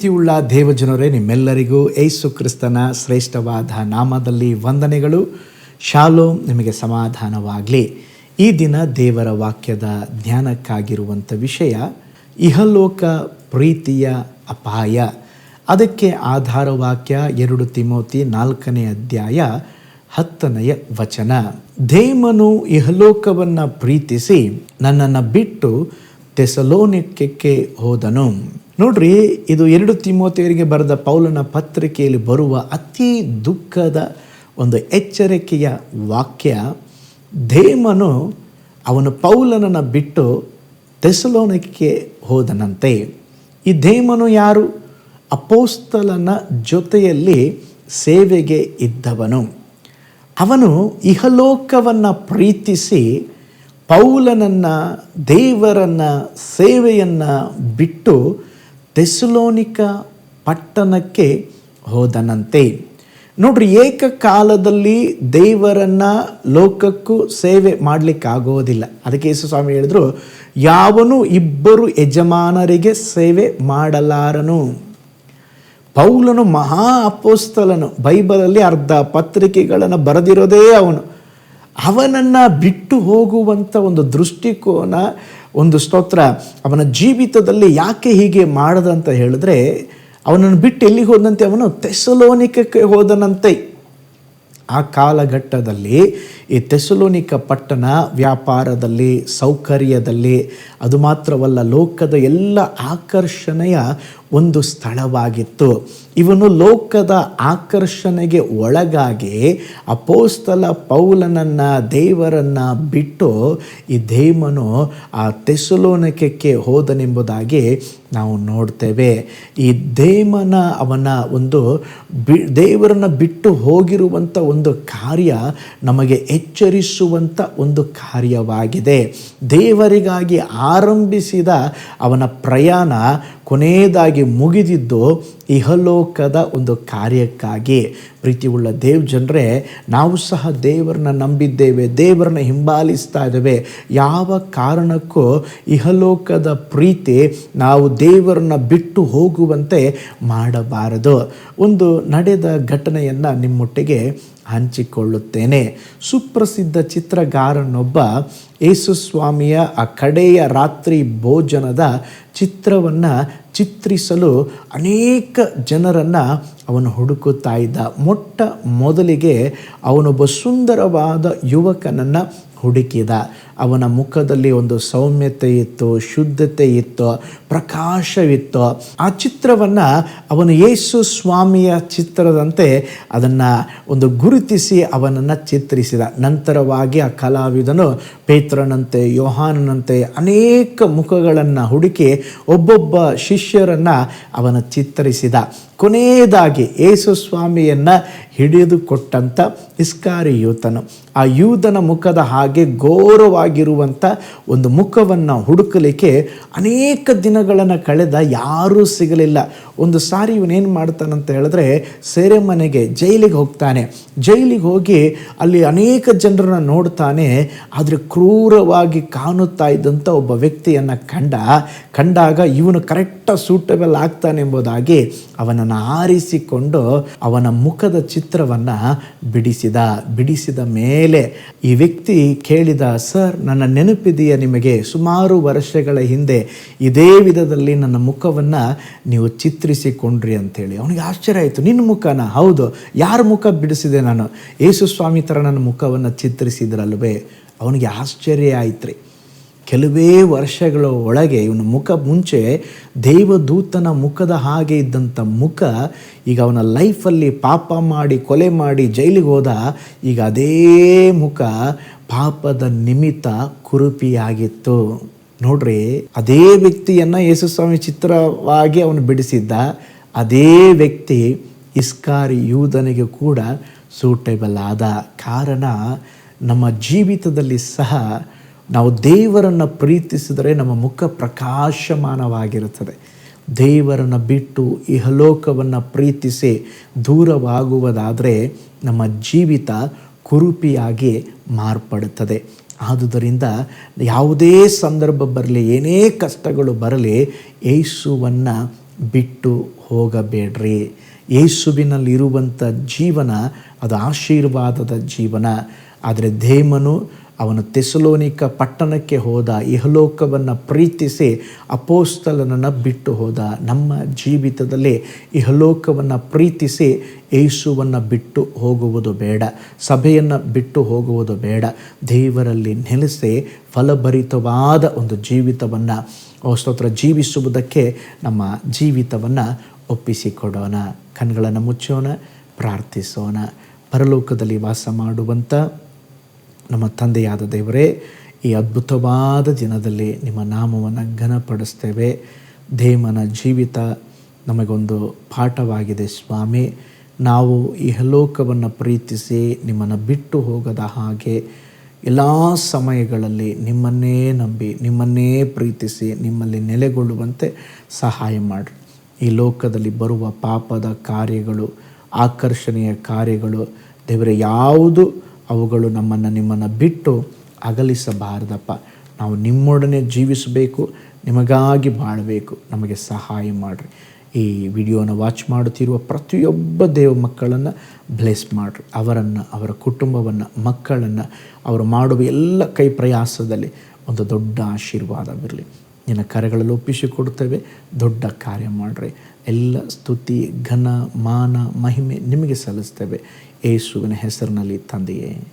ಪ್ರೀತಿಯುಳ್ಳ ದೇವಜನರೇ, ನಿಮ್ಮೆಲ್ಲರಿಗೂ ಏಸು ಕ್ರಿಸ್ತನ ಶ್ರೇಷ್ಠವಾದ ನಾಮದಲ್ಲಿ ವಂದನೆಗಳು. ಶಾಲೋ ನಿಮಗೆ ಸಮಾಧಾನವಾಗಲಿ. ಈ ದಿನ ದೇವರ ವಾಕ್ಯದ ಧ್ಯಾನಕ್ಕಾಗಿರುವಂಥ ವಿಷಯ, ಇಹಲೋಕ ಪ್ರೀತಿಯ ಅಪಾಯ. ಅದಕ್ಕೆ ಆಧಾರ ವಾಕ್ಯ ಎರಡು ತಿಮೋತಿ ನಾಲ್ಕನೇ ಅಧ್ಯಾಯ ಹತ್ತನೆಯ ವಚನ. ದೇಮನು ಇಹಲೋಕವನ್ನು ಪ್ರೀತಿಸಿ ನನ್ನನ್ನು ಬಿಟ್ಟು ತೆಸಲೋನಿಕಕ್ಕೆ ಹೋದನು. ನೋಡ್ರಿ, ಇದು ಎರಡು ತಿಮ್ಮೋತೆಯರಿಗೆ ಬರೆದ ಪೌಲನ ಪತ್ರಿಕೆಯಲ್ಲಿ ಬರುವ ಅತಿ ದುಃಖದ ಒಂದು ಎಚ್ಚರಿಕೆಯ ವಾಕ್ಯ, ಧೇಮನು ಅವನು ಪೌಲನನ್ನು ಬಿಟ್ಟು ತೆಸಲೋನಕ್ಕೆ ಹೋದನಂತೆ. ಈ ಧೇಮನು ಯಾರು? ಅಪೋಸ್ತಲನ ಜೊತೆಯಲ್ಲಿ ಸೇವೆಗೆ ಇದ್ದವನು. ಅವನು ಇಹಲೋಕವನ್ನು ಪ್ರೀತಿಸಿ ಪೌಲನನ್ನು ದೇವರನ್ನು ಸೇವೆಯನ್ನು ಬಿಟ್ಟು ತೆಸಲೋನಿಕ ಪಟ್ಟಣಕ್ಕೆ ಹೋದನಂತೆ. ನೋಡ್ರಿ, ಏಕಕಾಲದಲ್ಲಿ ದೇವರನ್ನು ಲೋಕಕ್ಕೂ ಸೇವೆ ಮಾಡಲಿಕ್ಕಾಗೋದಿಲ್ಲ. ಅದಕ್ಕೆ ಯೇಸು ಸ್ವಾಮಿ ಹೇಳಿದ್ರು, ಯಾವನು ಇಬ್ಬರು ಯಜಮಾನರಿಗೆ ಸೇವೆ ಮಾಡಲಾರನು? ಪೌಲನು ಮಹಾ ಅಪೋಸ್ತಲನು. ಬೈಬಲಲ್ಲಿ ಅರ್ಧ ಪತ್ರಿಕೆಗಳನ್ನು ಬರೆದಿರೋದೇ ಅವನು. ಅವನನ್ನು ಬಿಟ್ಟು ಹೋಗುವಂಥ ಒಂದು ದೃಷ್ಟಿಕೋನ, ಒಂದು ಸ್ತೋತ್ರ ಅವನ ಜೀವಿತದಲ್ಲಿ ಯಾಕೆ ಹೀಗೆ ಮಾಡದಂತ ಹೇಳಿದ್ರೆ, ಅವನನ್ನು ಬಿಟ್ಟು ಎಲ್ಲಿಗೆ ಹೋದಂತೆ ಅವನು ತೆಸಲೋನಿಕಕ್ಕೆ ಹೋದನಂತೆ. ಆ ಕಾಲಘಟ್ಟದಲ್ಲಿ ಈ ತೆಸಲೋನಿಕ ಪಟ್ಟಣ ವ್ಯಾಪಾರದಲ್ಲಿ, ಸೌಕರ್ಯದಲ್ಲಿ, ಅದು ಮಾತ್ರವಲ್ಲ, ಲೋಕದ ಎಲ್ಲ ಆಕರ್ಷಣೆಯ ಒಂದು ಸ್ಥಳವಾಗಿತ್ತು. ಇವನು ಲೋಕದ ಆಕರ್ಷಣೆಗೆ ಒಳಗಾಗಿ ಅಪೋಸ್ತಲ ಪೌಲನನ್ನು ದೇವರನ್ನು ಬಿಟ್ಟು ಈ ದೇಮನು ಆ ತೆಸಲೋನಕಕ್ಕೆ ಹೋದನೆಂಬುದಾಗಿ ನಾವು ನೋಡ್ತೇವೆ. ಈ ದೇಮನ ಅವನ ಒಂದು ಬಿ, ದೇವರನ್ನು ಬಿಟ್ಟು ಹೋಗಿರುವಂಥ ಒಂದು ಕಾರ್ಯ ನಮಗೆ ಎಚ್ಚರಿಸುವಂಥ ಒಂದು ಕಾರ್ಯವಾಗಿದೆ. ದೇವರಿಗಾಗಿ ಆರಂಭಿಸಿದ ಅವನ ಪ್ರಯಾಣ ಕೊನೆಯದಾಗಿ ಮುಗಿದಿದ್ದು ಇಹಲೋಕದ ಒಂದು ಕಾರ್ಯಕ್ಕಾಗಿ. ಪ್ರೀತಿಯುಳ್ಳ ದೇವ್ ಜನರೇ, ನಾವು ಸಹ ದೇವರನ್ನ ನಂಬಿದ್ದೇವೆ, ದೇವರನ್ನ ಹಿಂಬಾಲಿಸ್ತಾ ಇದ್ದೇವೆ. ಯಾವ ಕಾರಣಕ್ಕೂ ಇಹಲೋಕದ ಪ್ರೀತಿ ನಾವು ದೇವರನ್ನ ಬಿಟ್ಟು ಹೋಗುವಂತೆ ಮಾಡಬಾರದು. ಒಂದು ನಡೆದ ಘಟನೆಯನ್ನು ನಿಮ್ಮೊಟ್ಟಿಗೆ ಹಂಚಿಕೊಳ್ಳುತ್ತೇನೆ. ಸುಪ್ರಸಿದ್ಧ ಚಿತ್ರಗಾರನೊಬ್ಬ ಯೇಸುಸ್ವಾಮಿಯ ಆ ಕಡೆಯ ರಾತ್ರಿ ಭೋಜನದ ಚಿತ್ರವನ್ನು ಚಿತ್ರಿಸಲು ಅನೇಕ ಜನರನ್ನು ಅವನು ಹುಡುಕುತ್ತಾ ಇದ್ದ. ಮೊಟ್ಟ ಮೊದಲಿಗೆ ಅವನೊಬ್ಬ ಸುಂದರವಾದ ಯುವಕನನ್ನು ಹುಡುಕಿದ. ಅವನ ಮುಖದಲ್ಲಿ ಒಂದು ಸೌಮ್ಯತೆ ಇತ್ತು, ಶುದ್ಧತೆ ಇತ್ತು, ಪ್ರಕಾಶವಿತ್ತು. ಆ ಚಿತ್ರವನ್ನು ಅವನು ಯೇಸು ಸ್ವಾಮಿಯ ಚಿತ್ರದಂತೆ ಅದನ್ನು ಒಂದು ಗುರುತಿಸಿ ಅವನನ್ನು ಚಿತ್ರಿಸಿದ. ನಂತರವಾಗಿ ಆ ಕಲಾವಿದನು ಪೇತ್ರನಂತೆ ಯೋಹಾನನಂತೆ ಅನೇಕ ಮುಖಗಳನ್ನು ಹುಡುಕಿ ಒಬ್ಬೊಬ್ಬ ಶಿಷ್ಯರನ್ನು ಅವನ ಚಿತ್ರಿಸಿದ ಕೊನೆಯದಾಗಿ ಯೇಸು ಸ್ವಾಮಿಯನ್ನು ಹಿಡಿದುಕೊಟ್ಟಂಥ ಇಸ್ಕಾರಿ ಯೂತನು ಆ ಯೂದನ ಮುಖದ ಹಾಗೆ ಘೋರವಾಗಿರುವಂಥ ಒಂದು ಮುಖವನ್ನು ಹುಡುಕಲಿಕ್ಕೆ ಅನೇಕ ದಿನಗಳನ್ನು ಕಳೆದ ಯಾರೂ ಸಿಗಲಿಲ್ಲ. ಒಂದು ಸಾರಿ ಇವನೇನು ಮಾಡ್ತಾನಂತ ಹೇಳಿದ್ರೆ ಸೆರೆಮನೆಗೆ ಜೈಲಿಗೆ ಹೋಗ್ತಾನೆ. ಜೈಲಿಗೆ ಹೋಗಿ ಅಲ್ಲಿ ಅನೇಕ ಜನರನ್ನು ನೋಡ್ತಾನೆ, ಆದರೆ ಕ್ರೂರವಾಗಿ ಕಾಣುತ್ತಾ ಇದ್ದಂಥ ಒಬ್ಬ ವ್ಯಕ್ತಿಯನ್ನು ಕಂಡ, ಕಂಡಾಗ ಇವನು ಕರೆಕ್ಟಾಗಿ ಸೂಟಬಲ್ ಆಗ್ತಾನೆ ಎಂಬುದಾಗಿ ಅವನನ್ನು ಆರಿಸಿಕೊಂಡು ಅವನ ಮುಖದ ಚಿತ್ರವನ್ನು ಬಿಡಿಸಿದ. ಬಿಡಿಸಿದ ಮೇಲೆ ಈ ವ್ಯಕ್ತಿ ಕೇಳಿದ, ಸರ್, ನನ್ನ ನೆನಪಿದೆಯಾ ನಿಮಗೆ? ಸುಮಾರು ವರ್ಷಗಳ ಹಿಂದೆ ಇದೇ ವಿಧದಲ್ಲಿ ನನ್ನ ಮುಖವನ್ನು ನೀವು ಚಿತ್ರಿಸಿಕೊಂಡ್ರಿ ಅಂತೇಳಿ ಅವನಿಗೆ ಆಶ್ಚರ್ಯ ಆಯಿತು, ನಿನ್ನ ಮುಖನ? ಹೌದು, ಯಾರ ಮುಖ ಬಿಡಿಸಿದೆ ನಾನು? ಯೇಸು ಸ್ವಾಮಿ ಥರ ನನ್ನ ಮುಖವನ್ನು ಚಿತ್ರಿಸಿದ್ರಲ್ವೇ? ಅವನಿಗೆ ಆಶ್ಚರ್ಯ ಆಯ್ತು ರೀ ಕೆಲವೇ ವರ್ಷಗಳ ಒಳಗೆ ಇವನ ಮುಖ ಮುಂಚೆ ದೇವದೂತನ ಮುಖದ ಹಾಗೆ ಇದ್ದಂಥ ಮುಖ ಈಗ ಅವನ ಲೈಫಲ್ಲಿ ಪಾಪ ಮಾಡಿ, ಕೊಲೆ ಮಾಡಿ ಜೈಲಿಗೆ ಹೋದ ಈಗ ಅದೇ ಮುಖ ಪಾಪದ ನಿಮಿತ್ತ ಕುರುಪಿಯಾಗಿತ್ತು. ನೋಡ್ರಿ, ಅದೇ ವ್ಯಕ್ತಿಯನ್ನು ಯೇಸುಸ್ವಾಮಿ ಚಿತ್ರವಾಗಿ ಅವನು ಬಿಡಿಸಿದ್ದ, ಅದೇ ವ್ಯಕ್ತಿ ಇಸ್ಕಾರಿ ಯೂದನಿಗೆ ಕೂಡ ಸೂಟೇಬಲ್ ಆದ. ಕಾರಣ ನಮ್ಮ ಜೀವಿತದಲ್ಲಿ ಸಹ ನಾವು ದೇವರನ್ನು ಪ್ರೀತಿಸಿದರೆ ನಮ್ಮ ಮುಖ ಪ್ರಕಾಶಮಾನವಾಗಿರುತ್ತದೆ. ದೇವರನ್ನು ಬಿಟ್ಟು ಇಹಲೋಕವನ್ನು ಪ್ರೀತಿಸಿ ದೂರವಾಗುವುದಾದರೆ ನಮ್ಮ ಜೀವಿತ ಕುರುಪಿಯಾಗಿ ಮಾರ್ಪಡುತ್ತದೆ. ಆದುದರಿಂದ ಯಾವುದೇ ಸಂದರ್ಭ ಬರಲಿ, ಏನೇ ಕಷ್ಟಗಳು ಬರಲಿ ಏಸುವನ್ನು ಬಿಟ್ಟು ಹೋಗಬೇಡ್ರಿ. ಏಸುವಿನಲ್ಲಿರುವಂಥ ಜೀವನ, ಅದು ಆಶೀರ್ವಾದದ ಜೀವನ. ಆದರೆ ದೇಮನು ಅವನು ತೆಸಲೋನಿಕ ಪಟ್ಟಣಕ್ಕೆ ಹೋದ ಇಹಲೋಕವನ್ನು ಪ್ರೀತಿಸಿ ಅಪೋಸ್ತಲನನ್ನು ಬಿಟ್ಟು ಹೋದ. ನಮ್ಮ ಜೀವಿತದಲ್ಲಿ ಇಹಲೋಕವನ್ನು ಪ್ರೀತಿಸಿ ಏಸುವನ್ನು ಬಿಟ್ಟು ಹೋಗುವುದು ಬೇಡ. ಸಭೆಯನ್ನು ಬಿಟ್ಟು ಹೋಗುವುದು ಬೇಡ. ದೇವರಲ್ಲಿ ನೆಲೆಸಿ ಫಲಭರಿತವಾದ ಒಂದು ಜೀವಿತವನ್ನು ಸ್ತೋತ್ರ, ಜೀವಿಸುವುದಕ್ಕೆ ನಮ್ಮ ಜೀವಿತವನ್ನು ಒಪ್ಪಿಸಿಕೊಡೋಣ. ಕಣ್ಗಳನ್ನು ಮುಚ್ಚೋಣ, ಪ್ರಾರ್ಥಿಸೋಣ. ಪರಲೋಕದಲ್ಲಿ ವಾಸ ಮಾಡುವಂಥ ನಮ್ಮ ತಂದೆಯಾದ ದೇವರೇ, ಈ ಅದ್ಭುತವಾದ ದಿನದಲ್ಲಿ ನಿಮ್ಮ ನಾಮವನ್ನು ಘನಪಡಿಸ್ತೇವೆ. ದೇಮನ ಜೀವಿತ ನಮಗೊಂದು ಪಾಠವಾಗಿದೆ ಸ್ವಾಮಿ. ನಾವು ಈ ಹಲೋಕವನ್ನು ಪ್ರೀತಿಸಿ ನಿಮ್ಮನ್ನು ಬಿಟ್ಟು ಹೋಗದ ಹಾಗೆ ಎಲ್ಲ ಸಮಯಗಳಲ್ಲಿ ನಿಮ್ಮನ್ನೇ ನಂಬಿ, ನಿಮ್ಮನ್ನೇ ಪ್ರೀತಿಸಿ ನಿಮ್ಮಲ್ಲಿ ನೆಲೆಗೊಳ್ಳುವಂತೆ ಸಹಾಯ ಮಾಡಿ ಈ ಲೋಕದಲ್ಲಿ ಬರುವ ಪಾಪದ ಕಾರ್ಯಗಳು, ಆಕರ್ಷಣೆಯ ಕಾರ್ಯಗಳು ದೇವರೇ, ಯಾವುದು ಅವುಗಳು ನಮ್ಮನ್ನು ನಿಮ್ಮನ್ನು ಬಿಟ್ಟು ಅಗಲಿಸಬಾರ್ದಪ್ಪ. ನಾವು ನಿಮ್ಮೊಡನೆ ಜೀವಿಸಬೇಕು, ನಿಮಗಾಗಿ ಬಾಳಬೇಕು, ನಮಗೆ ಸಹಾಯ ಮಾಡಿರಿ. ಈ ವಿಡಿಯೋನ ವಾಚ್ ಮಾಡುತ್ತಿರುವ ಪ್ರತಿಯೊಬ್ಬ ದೇವ ಮಕ್ಕಳನ್ನು ಬ್ಲೆಸ್ ಮಾಡಿರಿ. ಅವರನ್ನು, ಅವರ ಕುಟುಂಬವನ್ನು, ಮಕ್ಕಳನ್ನು, ಅವರು ಮಾಡುವ ಎಲ್ಲ ಕೈ ಪ್ರಯಾಸದಲ್ಲಿ ಒಂದು ದೊಡ್ಡ ಆಶೀರ್ವಾದವಿರಲಿ. ನಿನ್ನ ಕರೆಗಳಲ್ಲಿ ಒಪ್ಪಿಸಿಕೊಡ್ತೇವೆ ದೊಡ್ಡ ಕಾರ್ಯ ಮಾಡ್ರಿ. ಎಲ್ಲ ಸ್ತುತಿ, ಘನ, ಮಾನ, ಮಹಿಮೆ ನಿಮಗೆ ಸಲ್ಲಿಸ್ತೇವೆ. ಏಸುವಿನ ಹೆಸರಿನಲ್ಲಿ ತಂದೆಯೇ.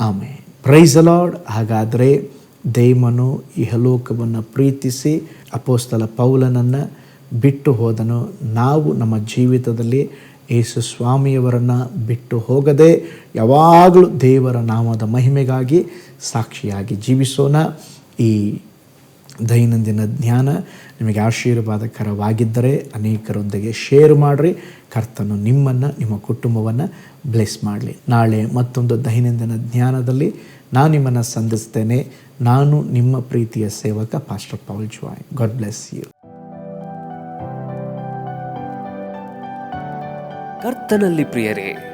ಆಮೆ ಪ್ರೈಸ್ ಅಲಾಡ್ ಹಾಗಾದರೆ ದೇಮನು ಇಹಲೋಕವನ್ನು ಪ್ರೀತಿಸಿ ಅಪೋಸ್ತಲ ಪೌಲನನ್ನು ಬಿಟ್ಟು ಹೋದನು. ನಾವು ನಮ್ಮ ಜೀವಿತದಲ್ಲಿ ಯೇಸು ಸ್ವಾಮಿಯವರನ್ನು ಬಿಟ್ಟು ಹೋಗದೆ ಯಾವಾಗಲೂ ದೇವರ ನಾಮದ ಮಹಿಮೆಗಾಗಿ ಸಾಕ್ಷಿಯಾಗಿ ಜೀವಿಸೋಣ. ಈ ದೈನಂದಿನ ಜ್ಞಾನ ನಿಮಗೆ ಆಶೀರ್ವಾದಕರವಾಗಿದ್ದರೆ ಅನೇಕರೊಂದಿಗೆ ಶೇರ್ ಮಾಡಿರಿ. ಕರ್ತನು ನಿಮ್ಮನ್ನು, ನಿಮ್ಮ ಕುಟುಂಬವನ್ನು ಬ್ಲೆಸ್ ಮಾಡಲಿ. ನಾಳೆ ಮತ್ತೊಂದು ದೈನಂದಿನ ಜ್ಞಾನದಲ್ಲಿ ನಾನು ನಿಮ್ಮನ್ನು ಸಂಧಿಸ್ತೇನೆ. ನಾನು ನಿಮ್ಮ ಪ್ರೀತಿಯ ಸೇವಕ pastor Paul Joy God bless you ಕರ್ತನಲ್ಲಿ ಪ್ರಿಯರೇ